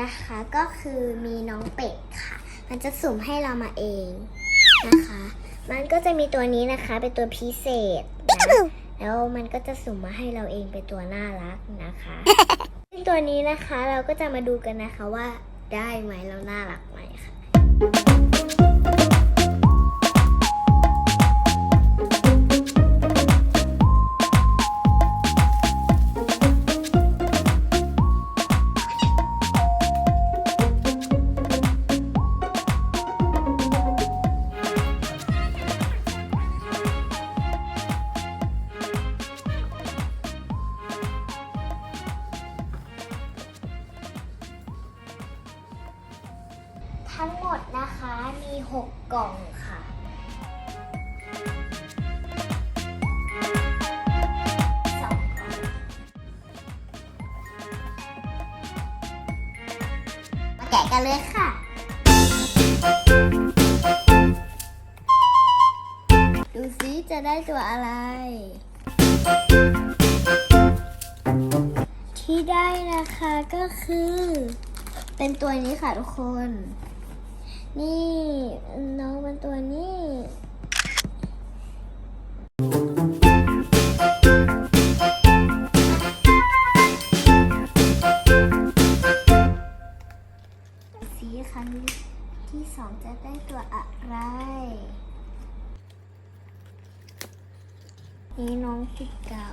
นะคะก็คือมีน้องเป็ดค่ะ มันจะสุ่มให้เรามาเองนะคะ มันก็จะมีตัวนี้นะคะเป็นตัวพิเศษนะแล้วมันก็จะสุ่มมาให้เราเองเป็นตัวน่ารักนะคะซึ่งตัวนี้นะคะเราก็จะมาดูกันนะคะว่าได้ไหมแล้วน่ารักไหม ทั้งหมดนะคะมี 6 กล่องค่ะ มาแกะกันเลยค่ะ ดูซิจะได้ตัวอะไร ที่ได้นะคะก็คือ เป็นตัวนี้ค่ะทุกคน นี่น้องเป็นตัวนี้สีครั้งที่สองจะได้ตัวอะไร นี่น้องติดเก่า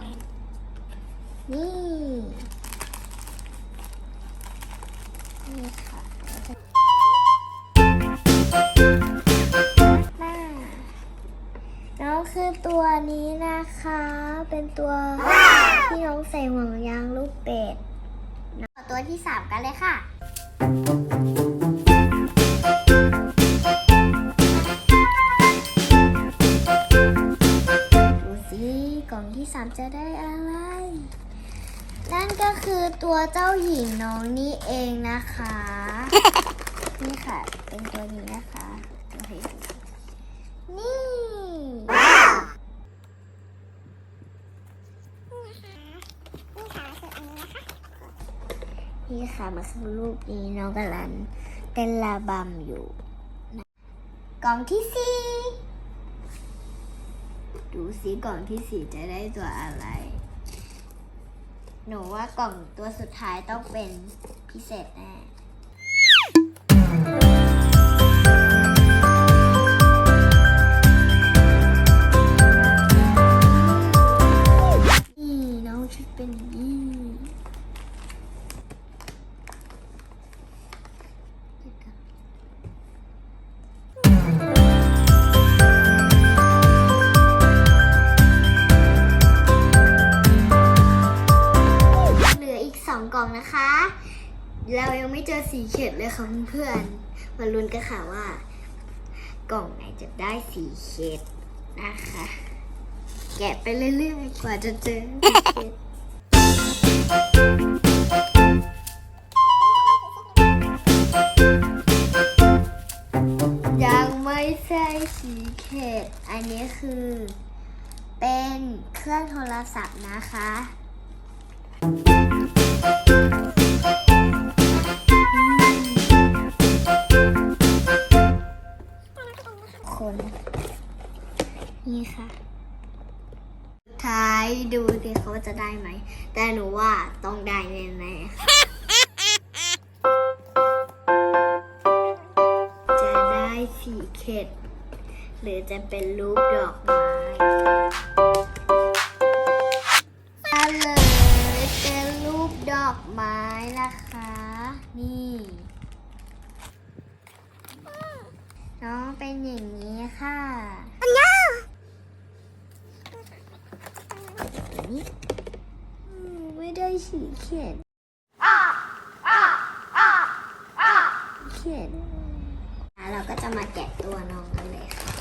นี่ นี่ค่ะ คือตัวนี้นะคะ เป็นตัวที่น้องใส่ห่วงยางลูกเป็ดเอาตัวที่สามกันเลยค่ะดูสิกล่องที่สามจะได้อะไร นั่นก็คือตัวเจ้าหญิงน้องนี่เองนะคะ นี่ค่ะ เป็นตัวนี้นะคะ นี่ นี่ค่ะมันคือรูปนี้น้องกำลังเต้นระบำอยู่กล่องที่สี่ดูสิกล่องที่สี่จะได้ตัวอะไร หนูว่ากล่องตัวสุดท้ายต้องเป็นพิเศษแน่นี่น้องชุดเป็น กล่องนะคะ เรายังไม่เจอสีเข็ดเลยค่ะเพื่อนๆมาลุ้นกันค่ะว่า กล่องไหนจะได้สีเข็ดนะคะ แกะไปเรื่อยๆกว่าจะเจอสีเข็ดยังไม่ใช่สีเข็ดอันนี้คือ เป็นเครื่องโทรศัพท์นะคะ คน นี่ค่ะ ท้ายดูสิเขาจะได้ไหม แต่หนูว่าต้องได้แน่ๆค่ะจะได้สีเข็ด หรือจะเป็นรูปดอกไม้ นะคะ นี่ น้องเป็นอย่างนี้ค่ะอันยาไม่ได้สีเขียนเขียนอะเราก็จะมาแกะตัวน้องกันเลยค่ะ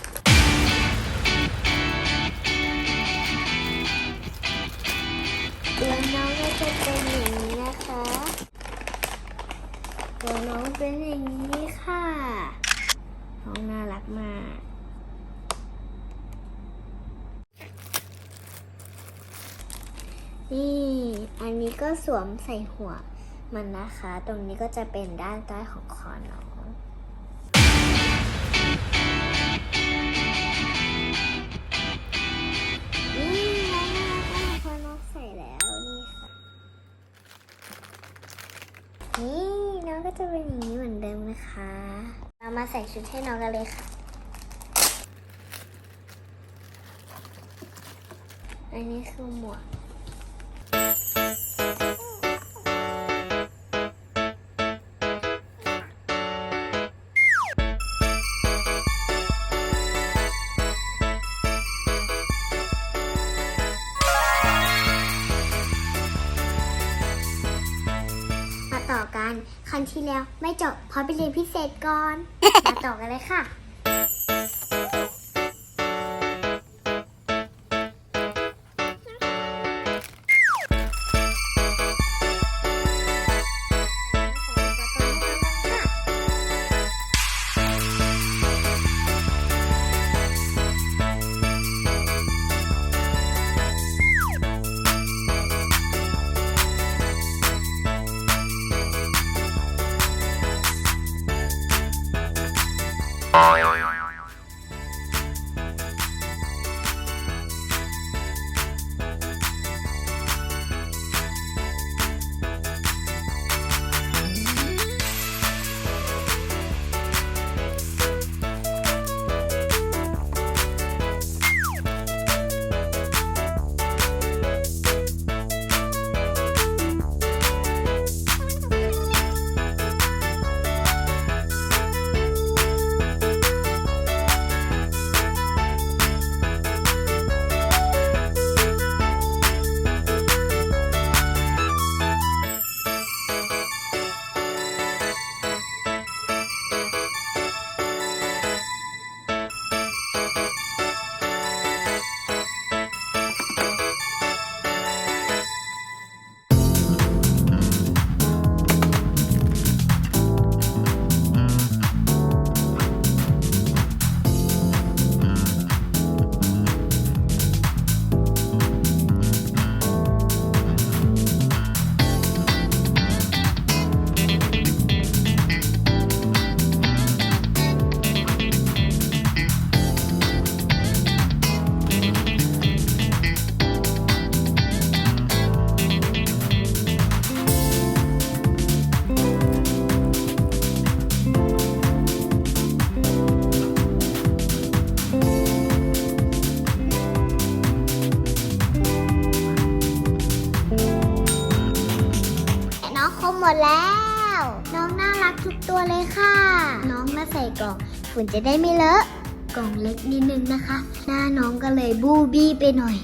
ตัวน้องก็จะเป็นอย่างนี้นะคะ ตัวน้องเป็นอย่างนี้ค่ะ น้องน่ารักมากนี่ อันนี้ก็สวมใส่หัวมันนะคะ ตรงนี้ก็จะเป็นด้านใต้ของคอน้อง มาใส่ชุดให้น้องกันเลยค่ะ อันนี้คือหมวก กันครั้งที่แล้วไม่จบเพราะไปเรียนพิเศษก่อน มาต่อกันเลยค่ะ ฝุ่นจะได้ไม่เลอะ กล่องเล็กนิดนึงนะคะ หน้าน้องก็เลยบูบี้ไปหน่อย